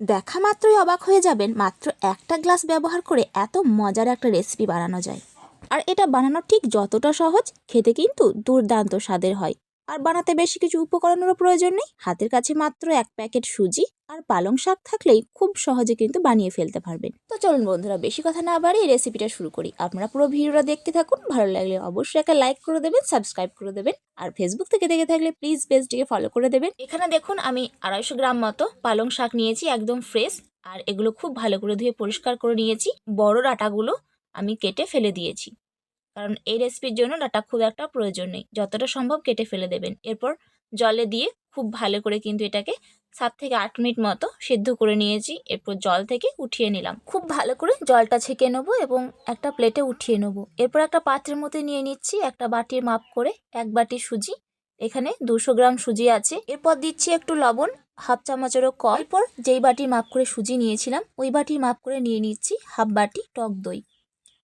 দেখা মাত্রই অবাক হয়ে যাবেন, মাত্র একটা গ্লাস ব্যবহার করে এত মজার একটা রেসিপি বানানো যায়। আর এটা বানানো ঠিক যতটা সহজ, খেতে কিন্তু দুর্দান্ত স্বাদের হয়। আর বানাতে বেশি কিছু উপকরণেরও প্রয়োজন নেই। হাতের কাছে মাত্র এক প্যাকেট সুজি আর পালং শাক থাকলেই খুব সহজে কিন্তু বানিয়ে ফেলতে পারবেন। তো চলুন বন্ধুরা, বেশি কথা না বাড়িয়ে রেসিপিটা শুরু করি। আপনারা পুরো ভিডিওটা দেখতে থাকুন, ভালো লাগলে অবশ্যই একটা লাইক করে দেবেন সাবস্ক্রাইব করে দেবেন আর ফেসবুক থেকে দেখে থাকলে প্লিজ পেজটিকে ফলো করে দেবেন। এখানে দেখুন, আমি আড়াইশো গ্রাম মতো পালং শাক নিয়েছি একদম ফ্রেশ আর এগুলো খুব ভালো করে ধুয়ে পরিষ্কার করে নিয়েছি। বড় ডাটাগুলো আমি কেটে ফেলে দিয়েছি। কারণ এই রেসিপির জন্য ডাটা খুব একটা প্রয়োজন নেই। যতটা সম্ভব কেটে ফেলে দেবেন। এরপর জলে দিয়ে খুব ভালো করে কিন্তু এটাকে সাত থেকে আট মিনিট মতো সেদ্ধ করে নিয়েছি। এরপর জল থেকে উঠিয়ে নিলাম। খুব ভালো করে জলটা ছেঁকে নেব এবং একটা প্লেটে উঠিয়ে নেব। এরপর একটা পাত্রের মধ্যে নিয়ে নিচ্ছি একটা বাটির মাপ করে এক বাটি সুজি। এখানে দুশো গ্রাম সুজি আছে। এরপর দিচ্ছি একটু লবণ, হাফ চামচেরও কল পর যেই বাটির মাপ করে সুজি নিয়েছিলাম, ওই বাটির মাপ করে নিয়ে নিচ্ছি হাফ বাটি টক দই।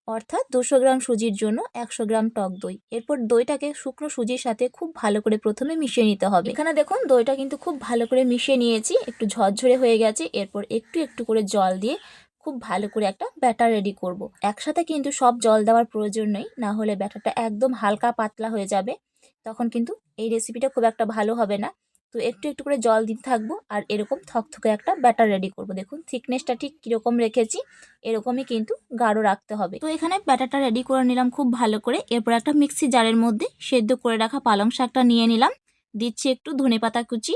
অর্থাৎ দুশো গ্রাম সুজির জন্য একশো গ্রাম টক দই। এরপর দইটাকে শুকনো সুজির সাথে খুব ভালো করে প্রথমে মিশিয়ে নিতে হবে। এখানে দেখুন, দইটা কিন্তু খুব ভালো করে মিশিয়ে নিয়েছি, একটু ঝরঝরে হয়ে গেছে। এরপর একটু একটু করে জল দিয়ে খুব ভালো করে একটা ব্যাটার রেডি করব। একসাথে কিন্তু সব জল দেওয়ার প্রয়োজন নেই, না হলে ব্যাটারটা একদম হালকা পাতলা হয়ে যাবে। তখন কিন্তু এই রেসিপিটা খুব একটা ভালো হবে না। তো একটু একটু করে জল দিতে থাকব আর এরকম থকথকে একটা ব্যাটার রেডি করব। দেখুন থিকনেসটা ঠিক কীরকম রেখেছি, এরকমই কিন্তু গাঢ় রাখতে হবে। তো এখানে ব্যাটারটা রেডি করে নিলাম খুব ভালো করে। এরপর একটা মিক্সি জারের মধ্যে সেদ্ধ করে রাখা পালং শাকটা নিয়ে নিলাম। দিচ্ছি একটু ধনে পাতা কুচি,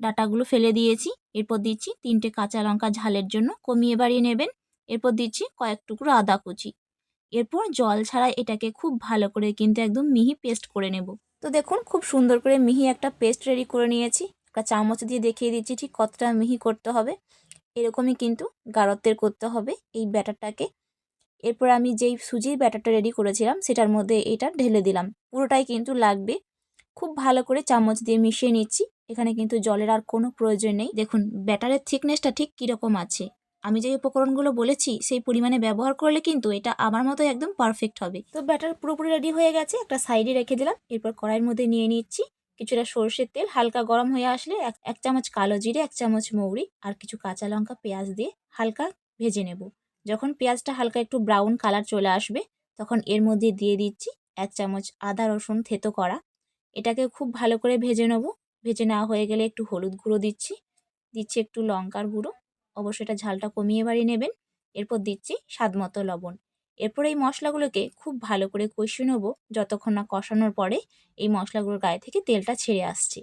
ডাটাগুলো ফেলে দিয়েছি। এরপর দিচ্ছি তিনটে কাঁচা লঙ্কা ঝালের জন্য, কমিয়ে বাড়িয়ে নেবেন। এরপর দিচ্ছি কয়েক টুকরো আদা কুচি। এরপর জল ছাড়া এটাকে খুব ভালো করে কিন্তু একদম মিহি পেস্ট করে নেব। তো দেখুন, খুব সুন্দর করে মিহি একটা পেস্ট রেডি করে নিয়েছি। একটা চামচ দিয়ে দেখিয়ে দিচ্ছি ঠিক কতটা মিহি করতে হবে। এরকমই কিন্তু গাঢ়ত্বের করতে হবে এই ব্যাটারটাকে। এরপর আমি যেই সুজির ব্যাটারটা রেডি করেছিলাম, সেটার মধ্যে এটা ঢেলে দিলাম। পুরোটাই কিন্তু লাগবে। খুব ভালো করে চামচ দিয়ে মিশিয়ে নিচ্ছি। এখানে কিন্তু জলের আর কোনো প্রয়োজন নেই। দেখুন, ব্যাটারের থিকনেসটা ঠিক কীরকম আছে। আমি যে উপকরণগুলো বলেছি, সেই পরিমাণে ব্যবহার করলে কিন্তু এটা আমার মতো একদম পারফেক্ট হবে। তো ব্যাটার পুরোপুরি রেডি হয়ে গেছে, একটা সাইডে রেখে দিলাম। এরপর কড়াইয়ের মধ্যে নিয়ে নিচ্ছি কিছুটা সর্ষের তেল, হালকা গরম হয়ে আসলে এক চামচ কালো জিরে, এক চামচ মৌরি আর কিছু কাঁচা লঙ্কা পেঁয়াজ দিয়ে হালকা ভেজে নেব। যখন পেঁয়াজটা হালকা একটু ব্রাউন কালার চলে আসবে, তখন এর মধ্যে দিয়ে দিচ্ছি এক চামচ আদা, রসুন থেতো করা। এটাকে খুব ভালো করে ভেজে নেব। ভেজে নেওয়া হয়ে গেলে একটু হলুদ গুঁড়ো দিচ্ছি। দিচ্ছি একটু লঙ্কার গুঁড়ো। অবশ্যই এটা ঝালটা কমিয়ে বাড়িয়ে নেবেন। এরপর দিচ্ছি স্বাদ মতো লবণ। এরপর এই মশলাগুলোকে খুব ভালো করে কষিয়ে নেব। যতক্ষণ না কষানোর পরে এই মশলাগুলোর গায়ে থেকে তেলটা ছেড়ে আসছে।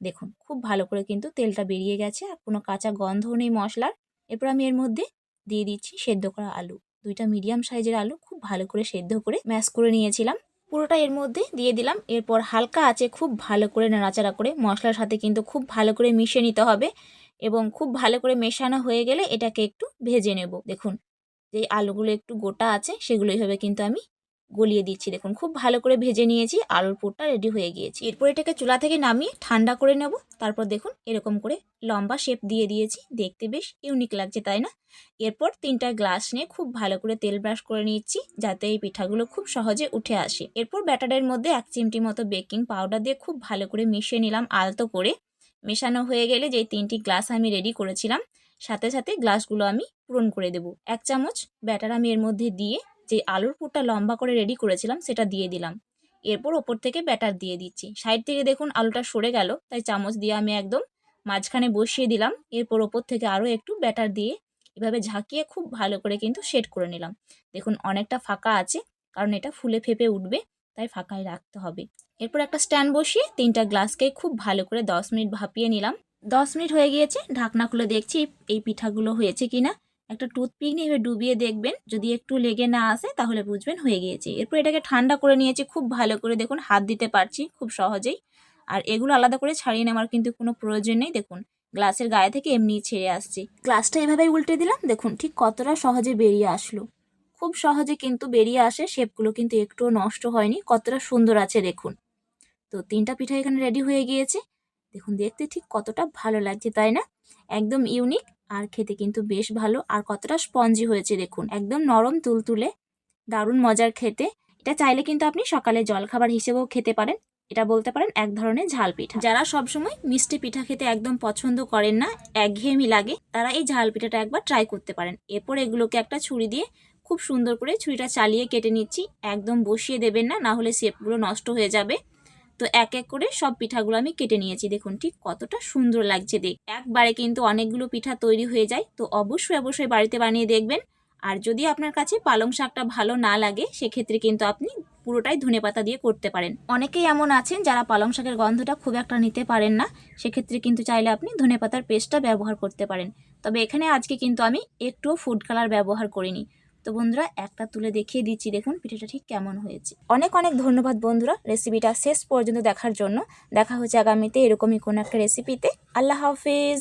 দেখুন, খুব ভালো করে কিন্তু তেলটা বেরিয়ে গেছে আর কোনো কাঁচা গন্ধও নেই মশলার। এরপর আমি এর মধ্যে দিয়ে দিচ্ছি সেদ্ধ করা আলু। দুইটা মিডিয়াম সাইজের আলু খুব ভালো করে সেদ্ধ করে ম্যাশ করে নিয়েছিলাম। পুরোটা এর মধ্যে দিয়ে দিলাম। এরপর হালকা আছে খুব ভালো করে নাড়াচাড়া করে মশলার সাথে কিন্তু খুব ভালো করে মিশিয়ে নিতে হবে। এবং খুব ভালো করে মেশানো হয়ে গেলে এটাকে একটু ভেজে নেব। দেখুন, যে আলুগুলো একটু গোটা আছে, সেগুলো এইভাবে কিন্তু আমি গলিয়ে দিচ্ছি। দেখুন, খুব ভালো করে ভেজে নিয়েছি, আলুর পুরটা রেডি হয়ে গিয়েছি। এরপর এটাকে চুলা থেকে নামিয়ে ঠান্ডা করে নেব। তারপর দেখুন, এরকম করে লম্বা শেপ দিয়ে দিয়েছি। দেখতে বেশ ইউনিক লাগছে, তাই না? এরপর তিনটা গ্লাস নিয়ে খুব ভালো করে তেল ব্রাশ করে নিচ্ছি, যাতে এই পিঠাগুলো খুব সহজে উঠে আসে। এরপর ব্যাটারের মধ্যে এক চিমটি মতো বেকিং পাউডার দিয়ে খুব ভালো করে মিশিয়ে নিলাম আলতো করে। মেশানো হয়ে গেলে যেই তিনটি গ্লাস আমি রেডি করেছিলাম, সাথে সাথে গ্লাসগুলো আমি পূরণ করে দেব। এক চামচ ব্যাটার আমি এর মধ্যে দিয়ে যে আলুর পুরটা লম্বা করে রেডি করেছিলাম, সেটা দিয়ে দিলাম। এরপর ওপর থেকে ব্যাটার দিয়ে দিচ্ছি। সাইড থেকে দেখুন আলুটা সরে গেল, তাই চামচ দিয়ে আমি একদম মাঝখানে বসিয়ে দিলাম। এরপর ওপর থেকে আরও একটু ব্যাটার দিয়ে এভাবে ঝাঁকিয়ে খুব ভালো করে কিন্তু সেট করে নিলাম। দেখুন অনেকটা ফাঁকা আছে, কারণ এটা ফুলে ফেপে উঠবে। তাই ফাঁকায় রাখতে হবে। এরপর একটা স্ট্যান্ড বসিয়ে তিনটা গ্লাসকে খুব ভালো করে দশ মিনিট ভাপিয়ে নিলাম। দশ মিনিট হয়ে গিয়েছে, ঢাকনা খুলে দেখছি এই পিঠাগুলো হয়েছে কিনা। একটা টুথপিক নিয়ে ডুবিয়ে দেখবেন, যদি একটু লেগে না আসে তাহলে বুঝবেন হয়ে গিয়েছে। এরপর এটাকে ঠান্ডা করে নিয়েছি, খুব ভালো করে দেখুন, হাত দিতে পারছি খুব সহজেই। আর এগুলো আলাদা করে ছাড়িয়ে নেওয়ার কিন্তু কোনো প্রয়োজন নেই, দেখুন। গ্লাসের গায়ে থেকে এমনি ছেড়ে আসছে। গ্লাসটা এভাবেই উল্টে দিলাম, দেখুন ঠিক কতটা সহজে বেরিয়ে আসলো। খুব সহজে কিন্তু বেরিয়ে আসে, শেপগুলো কিন্তু একটুও নষ্ট হয়নি, কতটা সুন্দর আছে দেখুন। তো তিনটা পিঠা এখানে রেডি হয়ে গিয়েছে। দেখুন, দেখতে ঠিক কতটা ভালো লাগছে, তাই না? একদম ইউনিক আর খেতে কিন্তু বেশ ভালো আর কতটা স্পঞ্জি হয়েছে, দেখুন। একদম নরম তুলতুলে, দারুণ মজার খেতে। এটা চাইলে কিন্তু আপনি সকালে জলখাবার হিসেবেও খেতে পারেন। এটা বলতে পারেন এক ধরনের ঝাল পিঠা। যারা সবসময় মিষ্টি পিঠা খেতে একদম পছন্দ করেন না, একঘেয়েমি লাগে, তারা এই ঝাল পিঠাটা একবার ট্রাই করতে পারেন। এরপর এগুলোকে একটা ছুরি দিয়ে খুব সুন্দর করে ছুরিটা চালিয়ে কেটে নিচ্ছি। একদম বসিয়ে দেবেন না না হলে শেপগুলো নষ্ট হয়ে যাবে। তো এক এক করে সব পিঠাগুলো আমি কেটে নিয়েছি। দেখুন ঠিক কতটা সুন্দর লাগছে দেখ। একবারে কিন্তু অনেকগুলো পিঠা তৈরি হয়ে যায়। তো অবশ্যই অবশ্যই বাড়িতে বানিয়ে দেখবেন। আর যদি আপনার কাছে পালং শাকটা ভালো না লাগে, সেক্ষেত্রে কিন্তু আপনি পুরোটাই ধনে পাতা দিয়ে করতে পারেন। অনেকেই এমন আছেন যারা পালং শাকের গন্ধটা খুব একটা নিতে পারেন না। সেক্ষেত্রে কিন্তু চাইলে আপনি ধনে পাতার পেস্টটা ব্যবহার করতে পারেন। তবে এখানে আজকে কিন্তু আমি একটুও ফুড কালার ব্যবহার করিনি। তো বন্ধুরা, একটা তুলে দেখিয়ে দিচ্ছি। দেখুন, পিঠাটা ঠিক কেমন হয়েছে। অনেক অনেক ধন্যবাদ বন্ধুরা রেসিপিটা শেষ পর্যন্ত দেখার জন্য। দেখা হচ্ছে আগামীতে এরকমই কোনো একটা রেসিপিতে। আল্লাহ হাফিজ।